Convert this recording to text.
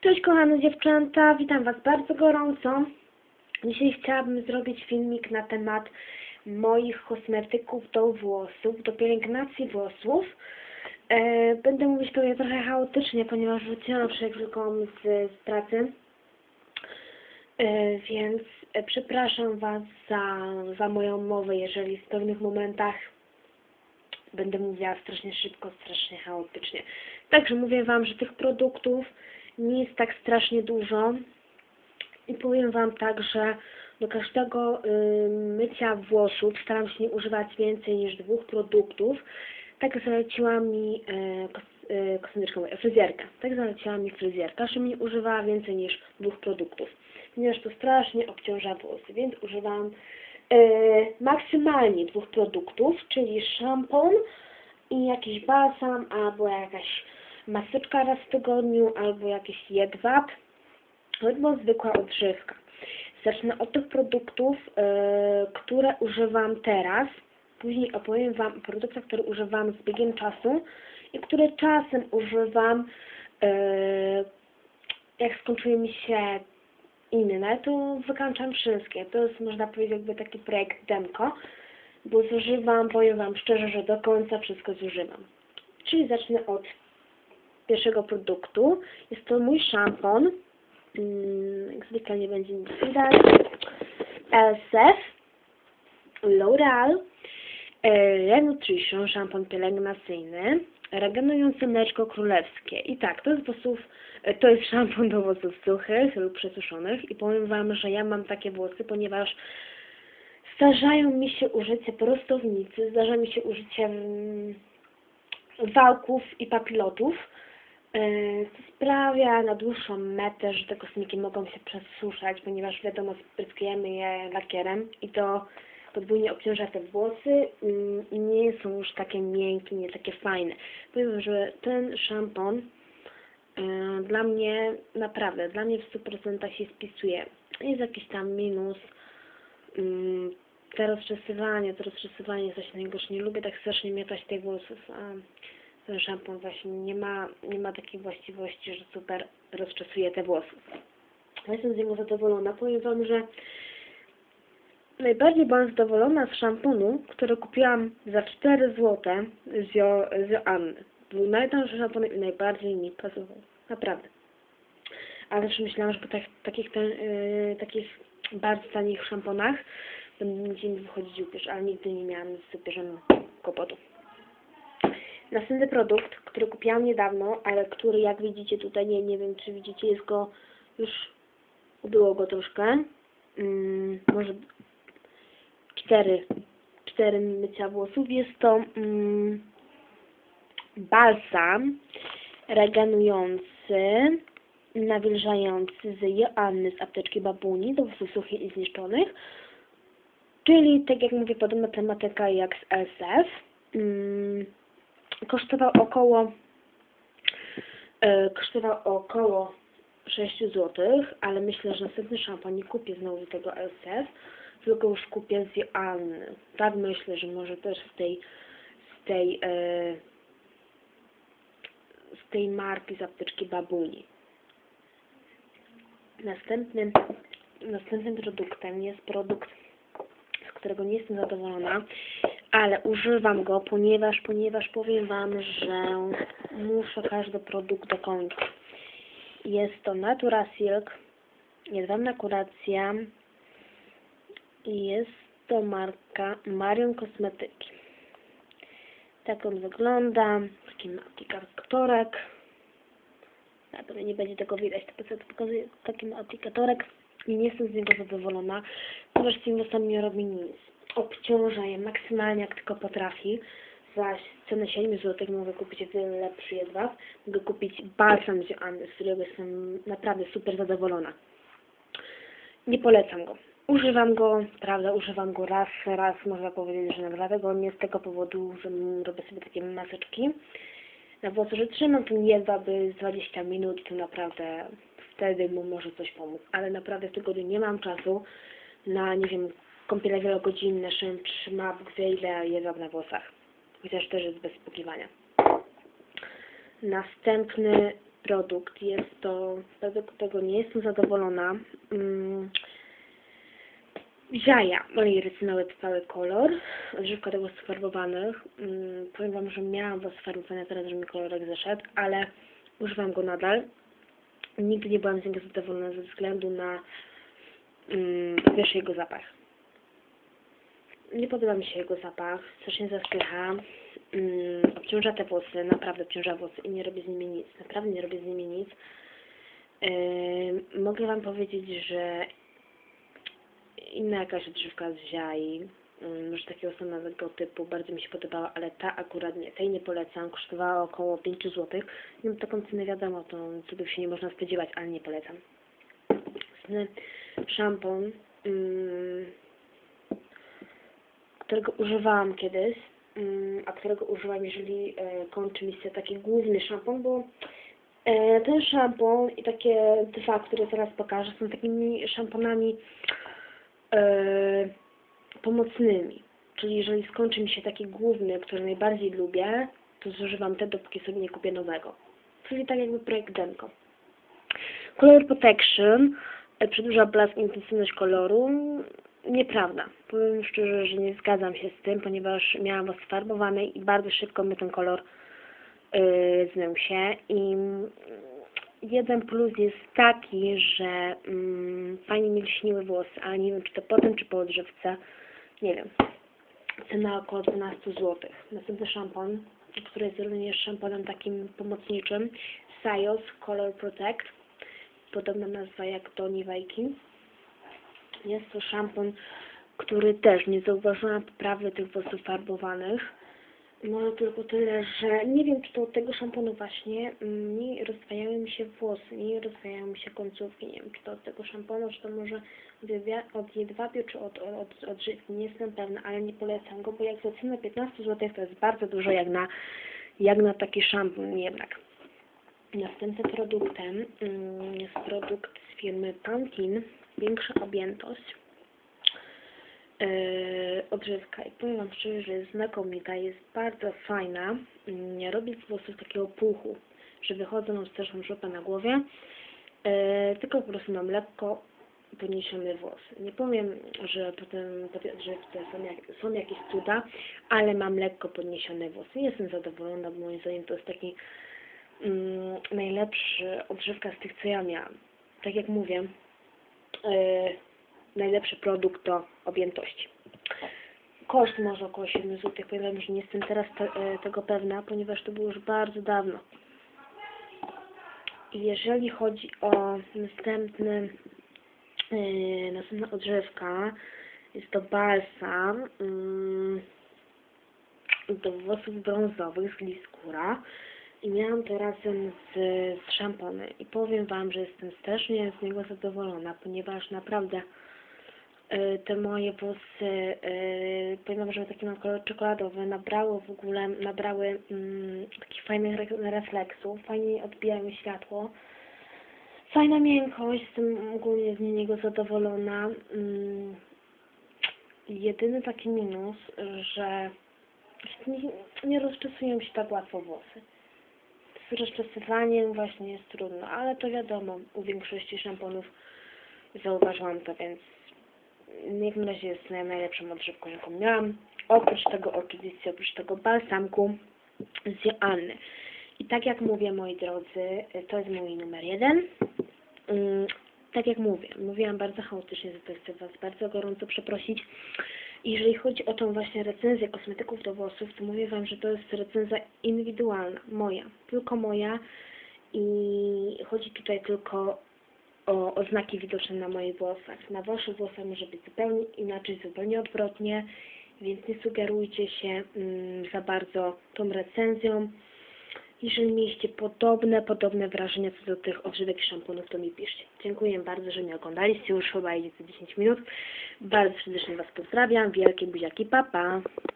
Cześć kochane dziewczęta, witam Was bardzo gorąco. Dzisiaj chciałabym zrobić filmik na temat moich kosmetyków do włosów, do pielęgnacji włosów. E, będę mówić pewnie trochę chaotycznie, ponieważ wróciłam przed chwilką z, z pracy. E, więc e, przepraszam Was za, za moją mowę, jeżeli w pewnych momentach będę mówiła strasznie szybko, strasznie chaotycznie. Także mówię Wam, że tych produktów nie jest tak strasznie dużo i powiem Wam tak, że do każdego mycia włosów staram się nie używać więcej niż dwóch produktów. Tak zaleciła mi e, e, kosmetyczka fryzjerka. Tak zaleciła mi fryzjerka, że nie używała więcej niż dwóch produktów. Ponieważ to strasznie obciąża włosy, więc używam e, maksymalnie dwóch produktów, czyli szampon i jakiś balsam albo jakaś maseczka raz w tygodniu, albo jakiś jedwab, albo zwykła odżywka. Zacznę od tych produktów, e, które używam teraz. Później opowiem Wam o produktach, które używam z biegiem czasu i które czasem używam, e, jak skończyły mi się inne, to wykańczam wszystkie. To jest, można powiedzieć, jakby taki projekt demko, bo zużywam, powiem Wam szczerze, że do końca wszystko zużywam. Czyli zacznę od pierwszego produktu. Jest to mój szampon. Mm, Jak zwykle nie będzie nic widać. LSF L'Oreal e, Renutrition, szampon pielęgnacyjny, regenerujące mleczko królewskie. I tak, to jest włosów, e, to jest szampon do włosów suchych lub przesuszonych i powiem Wam, że ja mam takie włosy, ponieważ zdarzają mi się użycie prostownicy, zdarza mi się użycie mm, wałków i papilotów, e, co sprawia na dłuższą metę, że te kosmiki mogą się przesuszać, ponieważ wiadomo, spryskujemy je lakierem i to podwójnie obciąża te włosy mm, i nie są już takie miękkie, nie takie fajne. Powiem, że ten szampon e, dla mnie, naprawdę, dla mnie w 100% się spisuje. Jest jakiś tam minus, mm, te rozczesywanie, to rozczesywanie jest coś najgorsze. Nie lubię tak strasznie miotać tych włosów, ten szampon właśnie nie ma, nie ma takiej właściwości, że super rozczesuje te włosy. Ja jestem z niego zadowolona. Powiem Wam, że najbardziej byłam zadowolona z szamponu, który kupiłam za 4 zł z, jo, z Joanny. Był najtańszy szampon i najbardziej mi pasował. Naprawdę. Ale też myślałam, że po tak, takich, ten, yy, takich bardzo tanich szamponach będzie mi wychodzić upierz, ale nigdy nie miałam z upierzem kłopotu. Następny produkt, który kupiłam niedawno, ale który jak widzicie tutaj, nie, nie wiem czy widzicie, jest go już ubyło go troszkę. Mm, może cztery, cztery mycia włosów. Jest to mm, balsam regenujący, nawilżający z Joanny z apteczki babuni do włosów suchych i zniszczonych. Czyli, tak jak mówię, podobna tematyka jak z LSF. Mm, kosztował około e, kosztował około 6 zł, ale myślę, że następny szampan nie kupię znowu tego LSF, tylko już kupię z Joanny. Tak myślę, że może też z tej z tej e, z tej marki z apteczki babuni. Następnym następnym produktem jest produkt z którego nie jestem zadowolona, ale używam go, ponieważ, ponieważ powiem Wam, że muszę każdy produkt dokończyć. Jest to Natura Silk, jedwabna kuracja i jest to marka Marion Kosmetyki. Tak on wygląda, taki ma aplikatorek. Na pewno nie będzie tego widać, to po pokazuję taki aplikatorek i nie jestem z niego zadowolona, ponieważ z tymi włosami nie robi nic. Obciąża je maksymalnie jak tylko potrafi. Zaś cenę 7 zł mogę kupić wiele lepszy jedwab. Mogę kupić balsam z Joanny, z którego jestem naprawdę super zadowolona. Nie polecam go. Używam go, prawda, używam go raz, raz, można powiedzieć, że na dwa tygodnie z tego powodu, że robię sobie takie maseczki na włosy, że trzymam ten jedwab z 20 minut, to naprawdę wtedy mu może coś pomóc. Ale naprawdę w tygodniu nie mam czasu na, nie wiem, kąpiele wielogodzinne, szym, trzyma, Bóg wie ile jedwab na włosach. Chociaż też jest bez spłukiwania. Następny produkt. Jest to, według tego nie jestem zadowolona. Mm. Jaja mojej rycynały trwały kolor, odżywka do włosów farbowanych. Mm, powiem Wam, że miałam włosy farbowane teraz, że mi kolorek zeszedł, ale używam go nadal. Nigdy nie byłam z niego zadowolona ze względu na mm, pierwszy jego zapach. Nie podoba mi się jego zapach, strasznie zaspycha, mm, obciąża te włosy, naprawdę obciąża włosy i nie robię z nimi nic, naprawdę nie robię z nimi nic. Yy, mogę Wam powiedzieć, że inna jakaś odżywka z ziai, ym, może takiego samego typu, bardzo mi się podobała, ale ta akurat nie, tej nie polecam, kosztowała około 5 zł. Nie mam taką cenę wiadomo, to cudów się nie można spodziewać, ale nie polecam. Następny Szampon, ym, którego używałam kiedyś, ym, a którego używam, jeżeli e, kończy mi się taki główny szampon, bo e, ten szampon i takie dwa, które teraz pokażę, są takimi szamponami e, pomocnymi. Czyli jeżeli skończy mi się taki główny, który najbardziej lubię, to zużywam te, dopóki sobie nie kupię nowego. Czyli tak jakby projekt Denko. Color Protection przedłuża blask i intensywność koloru. Nieprawda. Powiem szczerze, że nie zgadzam się z tym, ponieważ miałam was farbowanej i bardzo szybko mi ten kolor yy, zmył się. I jeden plus jest taki, że mm, fajnie mi lśniły włosy, ale nie wiem, czy to potem, czy po odżywce. Nie wiem. Cena około 12 zł. Następny szampon, który jest również szamponem takim pomocniczym. Sios Color Protect. Podobna nazwa jak do Niwajki. Jest to szampon, który też nie zauważyłam poprawy tych włosów farbowanych. Może tylko tyle, że nie wiem, czy to od tego szamponu właśnie mm, nie rozwajały mi się włosy, nie rozwajają mi się końcówki. Nie wiem, czy to od tego szamponu, czy to może od, jedwabiu, czy od, od, od żywki. Nie jestem pewna, ale nie polecam go, bo jak za cenę 15 zł to jest bardzo dużo jak na, jak na taki szampon jednak. Następnym produktem mm, jest produkt z firmy Pantene, większa objętość, yy, odżywka i powiem Wam szczerze, że jest znakomita, jest bardzo fajna, nie robi z włosów takiego puchu, że wychodzą straszną żopę na głowie, yy, tylko po prostu mam lekko podniesione włosy. Nie powiem, że potem po tej odżywce są, jak, są jakieś cuda, ale mam lekko podniesione włosy. Jestem zadowolona, bo moim zdaniem to jest taki mm, najlepszy odżywka z tych, co ja miałam. Tak jak mówię, yy, najlepszy produkt do objętości. Koszt może około 7 zł. Wam, że nie jestem teraz te, e, tego pewna, ponieważ to było już bardzo dawno. Jeżeli chodzi o następny, yy, następna odżywka, jest to balsam yy, do włosów brązowych z Gliskura. I miałam to razem z, z szamponem. I powiem Wam, że jestem strasznie z niego zadowolona, ponieważ naprawdę y, te moje włosy, y, powiem że takie mam kolor czekoladowy, nabrały w ogóle, nabrały mm, takich fajnych re- refleksów, fajnie odbijają światło. Fajna miękkość, jestem ogólnie z niego zadowolona. Mm, jedyny taki minus, że nie, nie rozczesują się tak łatwo włosy z rozczesywaniem właśnie jest trudno, ale to wiadomo, u większości szamponów zauważyłam to, więc w jakim razie jest naj- najlepszą odżywką, jaką miałam. Oprócz tego oczywiście, oprócz tego balsamku z Joanny. I tak jak mówię, moi drodzy, to jest mój numer jeden. Mm, Tak jak mówię, mówiłam bardzo chaotycznie, za to chcę Was bardzo gorąco przeprosić. Jeżeli chodzi o tą właśnie recenzję kosmetyków do włosów, to mówię Wam, że to jest recenzja indywidualna, moja, tylko moja i chodzi tutaj tylko o oznaki widoczne na moich włosach. Na Waszych włosach może być zupełnie inaczej, zupełnie odwrotnie, więc nie sugerujcie się mm, za bardzo tą recenzją. Jeżeli mieliście podobne, podobne wrażenia co do tych odżywek i szamponów, to mi piszcie. Dziękuję bardzo, że mnie oglądaliście. Już chyba idzie za 10 minut. Bardzo serdecznie Was pozdrawiam. Wielkie buziaki, papa. Pa.